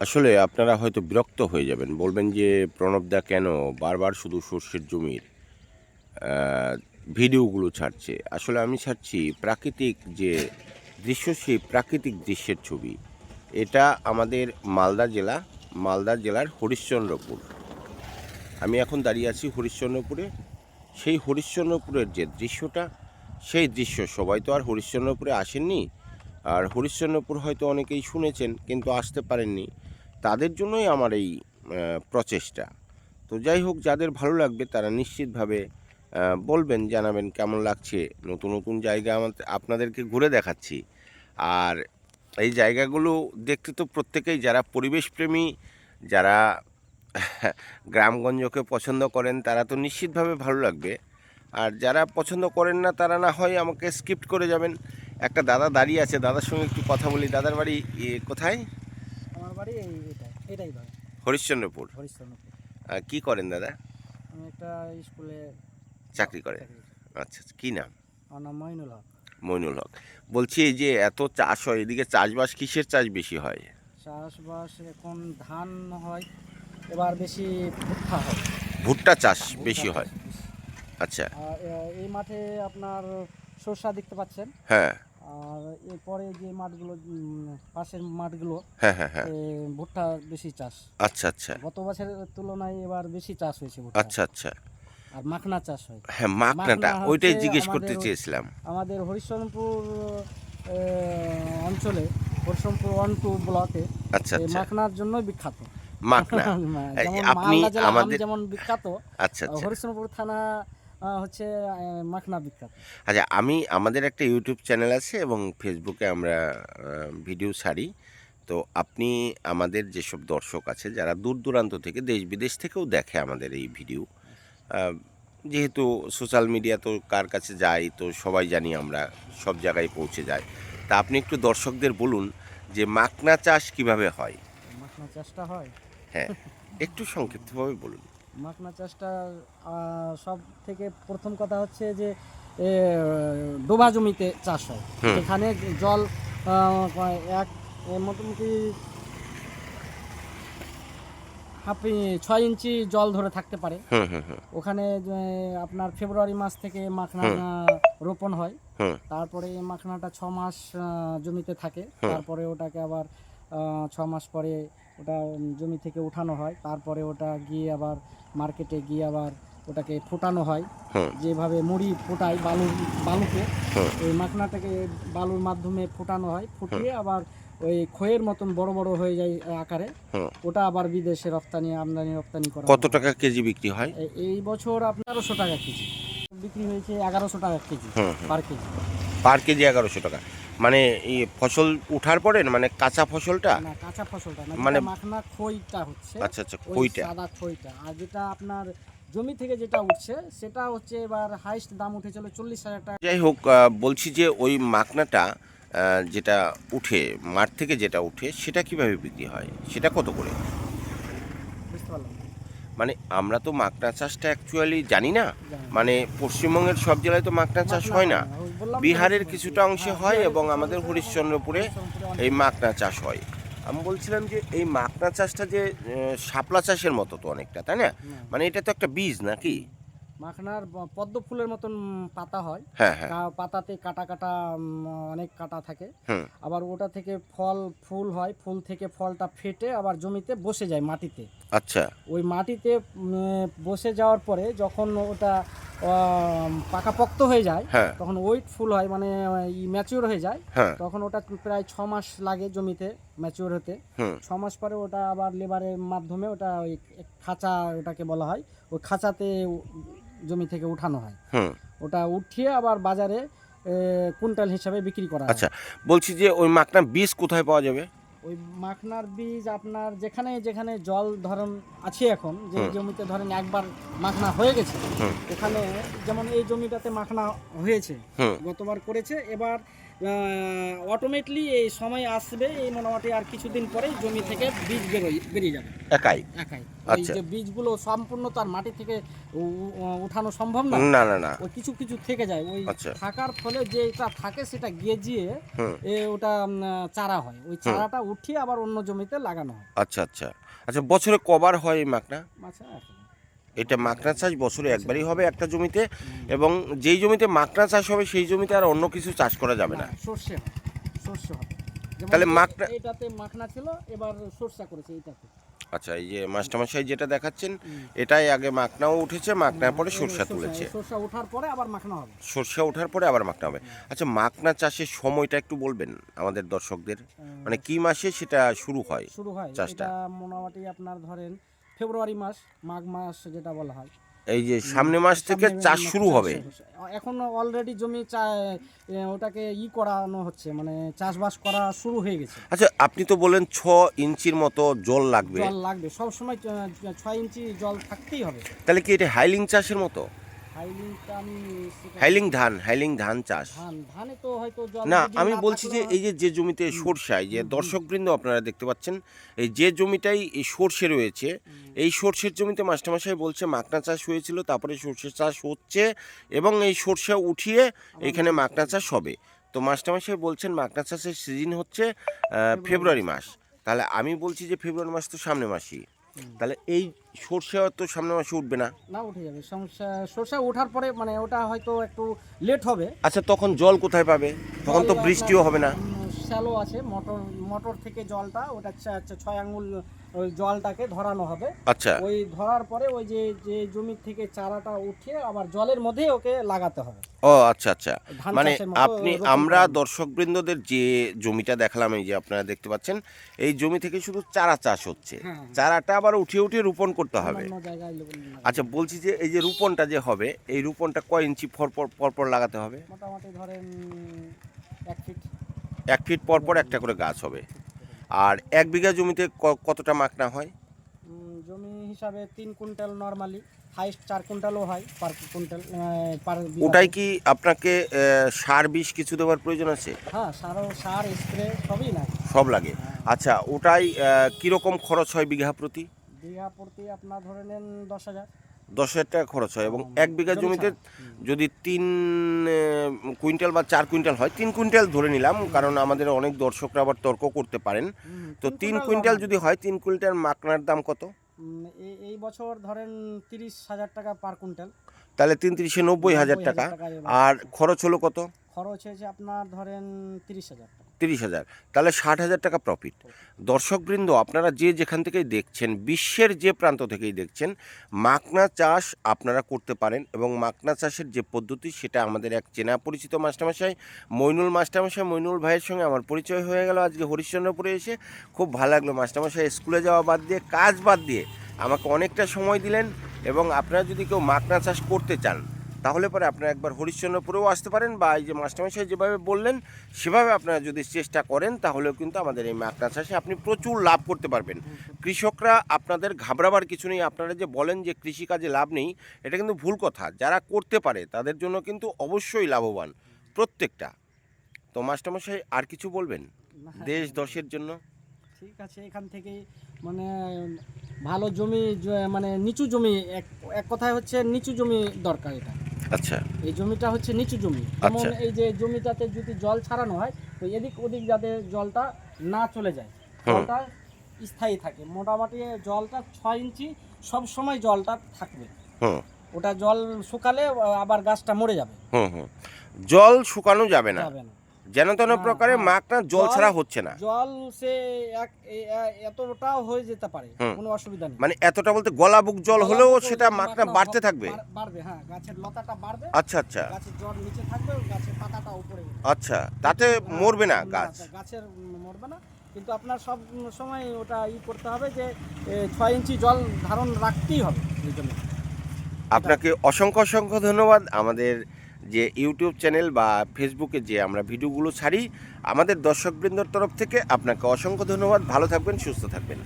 আসলে আপনারা হয়তো বিরক্ত হয়ে যাবেন। বলবেন যে প্রণবদা কেন বারবার শুধু সর্ষের জমির ভিডিওগুলো ছাড়ছে? আসলে আমি ছাড়ছি প্রাকৃতিক যে দৃশ্য, সেই প্রাকৃতিক দৃশ্যের ছবি। এটা আমাদের মালদা জেলা, মালদা জেলার হরিশ্চন্দ্রপুর। আমি এখন দাঁড়িয়ে আছি হরিশ্চন্দ্রপুরে। সেই হরিশ্চন্দ্রপুরের যে দৃশ্যটা, সেই দৃশ্য সবাই তো আর হরিশ্চন্দ্রপুরে আসেননি। আর হরিশ্চন্দ্রপুর হয়তো অনেকেই শুনেছেন, কিন্তু আসতে পারেননি। তাদের জন্যই আমার এই প্রচেষ্টা। তো যাই হোক, যাদের ভালো লাগবে তারা নিশ্চিতভাবে বলবেন, জানাবেন কেমন লাগছে। নতুন নতুন জায়গা আমাদের, আপনাদেরকে ঘুরে দেখাচ্ছি। আর এই জায়গাগুলো দেখতে তো প্রত্যেকেই, যারা পরিবেশপ্রেমী, যারা গ্রামগঞ্জকে পছন্দ করেন, তারা তো নিশ্চিতভাবে ভালো লাগবে। আর যারা পছন্দ করেন না, তারা না হয় আমাকে স্কিপ্ট করে যাবেন। একটা দাদা দাঁড়িয়ে আছে, দাদার সঙ্গে একটু কথা বলি। দাদার বাড়ি কোথায়? আমার বাড়ি এটাই ভাই। হরিশ্চন্দ্রপুর? হরিশ্চন্দ্রপুর। কি করেন দাদা? আমি একটা স্কুলে চাকরি করি। আচ্ছা আচ্ছা, কি নাম? আমার নাম মইনুল হক। মইনুল হক। বলছি এই যে এত চাষ হয় এদিকে চাষবাস কিসের চাষ বেশি হয়? চাষবাস এখন ধান হয় এবার বেশি ভুট্টা হয়। ভুট্টা চাষ বেশি হয়। আচ্ছা। এই মাঠে আপনার সরষা দেখতে পাচ্ছেন? হ্যাঁ। আর এরপরে যে মাঠগুলো পাশের মাঠগুলো হ্যাঁ হ্যাঁ হ্যাঁ। ভুট্টা বেশি চাষ। আচ্ছা আচ্ছা। গত বছরের তুলনায় এবার বেশি চাষ হয়েছে ভুট্টা। আচ্ছা আচ্ছা। আর মাখনা চাষ হয়। হ্যাঁ মাকনা ওইটাই জিজ্ঞেস করতে চেয়েছিলাম। আমাদের হরিশ্চন্দ্রপুর অঞ্চলে হরিশ্চন্দ্রপুর ওয়ান টু ব্লকে আচ্ছা আচ্ছা। মাখনার জন্য বিখ্যাত। যেমন আপনি আমাদের- যেমন বিখ্যাত আচ্ছা আচ্ছা। হরিশ্চন্দ্রপুর থানা হচ্ছে মাখনা বিখ্যাত। আচ্ছা আমি আমাদের একটা ইউটিউব চ্যানেল আছে এবং ফেসবুকে আমরা ভিডিও ছাড়ি। তো আপনি আমাদের যেসব দর্শক আছে যারা দূর দূরান্ত থেকে দেশ বিদেশ থেকেও দেখে আমাদের এই ভিডিও যেহেতু সোশ্যাল মিডিয়া তো কার কাছে যায় তো সবাই জানি আমরা সব জায়গায় পৌঁছে যায় তা আপনি একটু দর্শকদের বলুন যে মাকনা চাষ কীভাবে হয়? মাখনা চাষটা হয়? হ্যাঁ একটু সংক্ষিপ্তভাবে বলুন। মাখনা চাষটা সব থেকে প্রথম কথা হচ্ছে যে ডোবা জমিতে চাষ হয়। এখানে জল এক মোটামুটি হাফ ছয় ইঞ্চি জল ধরে থাকতে পারে। ওখানে আপনার ফেব্রুয়ারি মাস থেকে মাখনা রোপণ হয়। তারপরে এই মাখনাটা ছ মাস জমিতে থাকে। তারপরে ওটাকে আবার ছ মাস পরে ওটা জমি থেকে উঠানো হয়। তারপরে ওটা গিয়ে আবার মার্কেটে গিয়ে আবার ওটাকে ফোটানো হয়। যেভাবে মুড়ি ফোটায় বালুর বালুকে ওই মাখনাটাকে বালুর মাধ্যমে ফোটানো হয়। ফুটিয়ে আবার ওই খয়ের মতন বড় বড় হয়ে যায় আকারে। ওটা আবার বিদেশে রপ্তানি আমদানি রপ্তানি করা কত টাকা কেজি বিক্রি হয়? এই বছর আপনার এগারোশো টাকা কেজি। বিক্রি হয়েছে এগারোশো টাকা kg per kg. Per kg এগারোশো টাকা। মানে এই ফসল উঠার পরে মানে কাঁচা ফসলটা? না কাঁচা ফসলটা না মানে- মাখনা খইটা হচ্ছে। আচ্ছা আচ্ছা খইটা। সাদা খইটা। আর যেটা আপনার জমি থেকে যেটা উঠছে সেটা হচ্ছে এবার হাইস্ট দাম উঠেছিল চল্লিশ হাজার টাকা। যাই হোক বলছি যে ওই মাখনাটা যেটা উঠে মাঠ থেকে যেটা উঠে সেটা কীভাবে বিক্রি হয়? সেটা কত করে। মানে আমরা তো মাকনা চাষটা অ্যাকচুয়ালি জানি না। মানে পশ্চিমবঙ্গের সব জেলায় তো মাকনা চাষ হয় না। তো, বিহারের কিছুটা অংশে হ্যাঁ, হয় এবং আমাদের হরিশ্চন্দ্রপুরে এই মাকনা চাষ হয়। আমি বলছিলাম যে এই মাকনা চাষটা যে শাপলা চাষের মতো তো অনেকটা তাই না? না, মানে এটা তো একটা বীজ নাকি? মাখনার পদ্ম ফুলের মতন পাতা হয়। হ্যাঁ হ্যাঁ। পাতাতে কাটা কাটা অনেক কাটা থাকে। আবার ওটা থেকে ফল ফুল হয়। ফুল থেকে ফলটা ফেটে আবার জমিতে বসে যায় মাটিতে। আচ্ছা। ওই মাটিতে বসে যাওয়ার পরে যখন ওটা পাকাপোক্ত হয়ে যায় হ্যাঁ। তখন ওয়েট ফুল হয় মানে ম্যাচিওর হয়ে যায় হ্যাঁ। তখন ওটা প্রায় ছ মাস লাগে জমিতে ম্যাচিওর হতে। ছ মাস পরে ওটা আবার লেবারের মাধ্যমে ওটা ওই খাঁচা ওটাকে বলা হয় ওই খাঁচাতে জমি থেকে উঠানো হয়। ওটা উঠিয়ে আবার বাজারে কুইন্টাল হিসাবে বিক্রি করা আচ্ছা বলছি যে ওই মাকনা বীজ কোথায় পাওয়া যাবে? ওই মাখনার বীজ আপনার যেখানে যেখানে জল ধরন আছে এখন যে জমিতে ধরেন একবার মাখনা হয়ে গেছে এখানে ওখানে যেমন এই জমিটাতে মাখনা হয়েছে গতবার করেছে এবার অটোমেটলি এই সময় আসবে এই মোটামুটি আর কিছুদিন পরে জমি থেকে বীজ বেরোয় বেরিয়ে যাবে। একাই? একাই। আচ্ছা। যে বীজগুলো সম্পূর্ণ তার মাটি থেকে উঠানো সম্ভব না না না না। ওই কিছু কিছু থেকে যায়। ওই আচ্ছা। থাকার ফলে যেটা থাকে সেটা গেজিয়ে ওটা চারা হয়। ওই চারাটা উঠিয়ে আবার অন্য জমিতে লাগানো হয়। আচ্ছা আচ্ছা। আচ্ছা বছরে কবার হয় এই মাকনা আচ্ছা। এটা মাকনা চাষ বছরে একবারই হবে একটা জমিতে এবং যেই জমিতে মাকনা চাষ হবে সেই জমিতে আর অন্য কিছু চাষ করা যাবে না। সর্ষে সর্ষে হবে। তাহলে এ- এটাতে মাখনা ছিল এবার সর্ষা করেছে এইটাতে। আচ্ছা এই যে মাস্টারমশাই যেটা দেখাচ্ছেন এটাই আগে মাকনাও উঠেছে মাকনার পরে সরষা তুলেছে। সর্ষা ওঠার পরে আবার মাখনা হবে। সরষা ওঠার পরে আবার মাকনা হবে। আচ্ছা মাকনা চাষের সময়টা একটু বলবেন আমাদের দর্শকদের। মানে কি মাসে সেটা শুরু হয় শুরু হয় চাষটা। মোটামুটি আপনার ধরেন ফেব্রুয়ারি মাস মাঘ মাস যেটা বলা হয়। এই যে সামনে মাস থেকে চাষ শুরু হবে। এখন অলরেডি জমি ওটাকে ই করানো হচ্ছে মানে চাষবাস করা শুরু হয়ে গেছে। আচ্ছা আপনি তো বলেন ছ ইঞ্চির মতো জল লাগবে। জল লাগবে। সব সময় ছয় ইঞ্চি জল থাকতেই হবে। তাহলে কি এটা হাইলিং চাষের মতো? হাইলিং ধান হাইলিং ধান চাষ। না আমি বলছি যে এই যে যে জমিতে সরষায় যে দর্শকবৃন্দ আপনারা দেখতে পাচ্ছেন এই যে জমিটাই এই সর্ষে রয়েছে এই সর্ষের জমিতে মাস্টারমশাই বলছে মাকনা চাষ হয়েছিল তারপরে সর্ষে চাষ হচ্ছে এবং এই সর্ষে উঠিয়ে এখানে মাকনা চাষ হবে। তো মাস্টারমশাই বলছেন মাকনা চাষের সিজন হচ্ছে ফেব্রুয়ারি মাস। তাহলে আমি বলছি যে ফেব্রুয়ারি মাস তো সামনে মাসই। তাহলে এই সর্ষে তো সামনে মাসে উঠবে না? না উঠে যাবে। সমস্যা সর্ষা ওঠার পরে মানে ওটা হয়তো একটু লেট হবে। আচ্ছা তখন জল কোথায় পাবে? তখন তো বৃষ্টিও হবে না। শ্যালো আছে মোটর মোটর থেকে জলটা ওটা ছ- ছ- ছয় আঙুল ওই জলটাকে ধরানো হবে। আচ্ছা। ওই ধরার পরে ওই যে যে জমি থেকে চারাটা উঠিয়ে আবার জলের মধ্যে ওকে লাগাতে হবে। ও আচ্ছা আচ্ছা। মানে আপনি আমরা দর্শকবৃন্দদের যে জমিটা দেখালাম এই যে আপনারা দেখতে পাচ্ছেন এই জমি থেকে শুধু চারা চাষ হচ্ছে। হ্যাঁ। চারাটা আবার উঠিয়ে উঠিয়ে রোপণ করতে হবে। আচ্ছা বলছি যে এই যে রোপণটা যে হবে এই রোপণটা কয় ইঞ্চি পর পর লাগাতে হবে? মোটামুটি ধরেন এক এক ফিট পর পর একটা করে গাছ হবে। আর এক বিঘা জমিতে কতটা মাকনা হয়? জমি হিসাবে তিন কুইন্টাল নর্মালি হাইস্ট চার কুইন্টালও হয় পার কুইন্টাল পার ওটাই কি আপনাকে সার বিষ কিছু দেওয়ার প্রয়োজন আছে? হ্যাঁ সারও সার স্প্রে সবই না সব লাগে। আচ্ছা ওটাই কীরকম খরচ হয় বিঘা প্রতি? বিঘা প্রতি আপনার ধরে নেন দশ হাজার। দশ হাজার টাকা খরচ হয় এবং এক বিঘা জমিতে যদি তিন কুইন্টাল বা চার কুইন্টাল হয় তিন কুইন্টাল ধরে নিলাম কারণ আমাদের অনেক দর্শকরা আবার তর্ক করতে পারেন। তো তিন কুইন্টাল যদি হয় তিন কুইন্টাল মাকনার দাম কত? এই- এই বছর ধরেন তিরিশ হাজার টাকা পার কুইন্টাল। তাহলে তিন তিরিশে নব্বই হাজার টাকা। আর খরচ হলো কত? খরচ হয়েছে আপনার ধরেন তিরিশ হাজার তিরিশ হাজার। তাহলে ষাট হাজার টাকা প্রফিট দর্শকবৃন্দ, আপনারা যে যেখান থেকেই দেখছেন, বিশ্বের যে প্রান্ত থেকেই দেখছেন মাকনা চাষ আপনারা করতে পারেন এবং মাকনা চাষের যে পদ্ধতি, সেটা আমাদের এক চেনা পরিচিত মাস্টারমশাই, মইনুল মাস্টারমশাই, মইনুল ভাইয়ের সঙ্গে আমার পরিচয় হয়ে গেল আজকে হরিশ্চন্দ্রপুরে এসে। খুব ভালো লাগল মাস্টারমশাই, স্কুলে যাওয়া বাদ দিয়ে, কাজ বাদ দিয়ে আমাকে অনেকটা সময় দিলেন এবং আপনারা যদি কেউ মাকনা চাষ করতে চান তাহলে পরে আপনারা একবার হরিশ্চন্দ্রপুরেও আসতে পারেন বা এই যে মাস্টারমশাই যেভাবে বললেন সেভাবে আপনারা যদি চেষ্টা করেন তাহলেও কিন্তু আমাদের এই মাকনা চাষে আপনি প্রচুর লাভ করতে পারবেন। কৃষকরা আপনাদের ঘাবড়াবার কিছু নেই আপনারা যে বলেন যে কৃষিকাজে লাভ নেই এটা কিন্তু ভুল কথা। যারা করতে পারে তাদের জন্য কিন্তু অবশ্যই লাভবান প্রত্যেকটা। তো মাস্টারমশাই আর কিছু বলবেন? দেশ দশের জন্য? ঠিক আছে এখান থেকে মানে ভালো জমি মানে নিচু জমি এক এক কথায় হচ্ছে নিচু জমি দরকার এটা। আচ্ছা। এই জমিটা হচ্ছে নিচু জমি। যেমন আচ্ছা। এই যে জমিটাতে যদি জল ছাড়ানো হয় তো এদিক ওদিক যাতে জলটা না চলে যায়। জলটা স্থায়ী থাকে। মোটামুটি জলটা ছয় ইঞ্চি সব সময় জলটা থাকবে। ওটা জল শুকালে আবার গাছটা মরে যাবে। হুম হুম। জল শুকানো যাবে না। যাবে না। যেন তেন হ্যাঁ, প্রকারে হ্যাঁ। মাকনা জল ছাড়া হচ্ছে না। জল সে এক এতটাও হয়ে যেতে পারে কোনো অসুবিধা নেই। মানে এতটা বলতে গলা বুক জল হলেও সেটা মাকনা বাড়তে থাকবে। বাড়বে হ্যাঁ গাছের লতাটা বাড়বে আচ্ছা আচ্ছা। গাছের জল নিচে থাকবে গাছের পাতাটা উপরে। আচ্ছা তাতে মরবে না গাছ। গাছের মরবে না কিন্তু আপনার সব সময় ওটা ই করতে হবে যে ছয় ইঞ্চি জল ধারণ রাখতেই হবে এই জন্য। আপনাকে অসংখ্য অসংখ্য ধন্যবাদ। আমাদের যে ইউটিউব চ্যানেল বা ফেসবুকে যে আমরা ভিডিওগুলো ছাড়ি, আমাদের দর্শকবৃন্দর তরফ থেকে আপনাকে অসংখ্য ধন্যবাদ। ভালো থাকবেন, সুস্থ থাকবেন।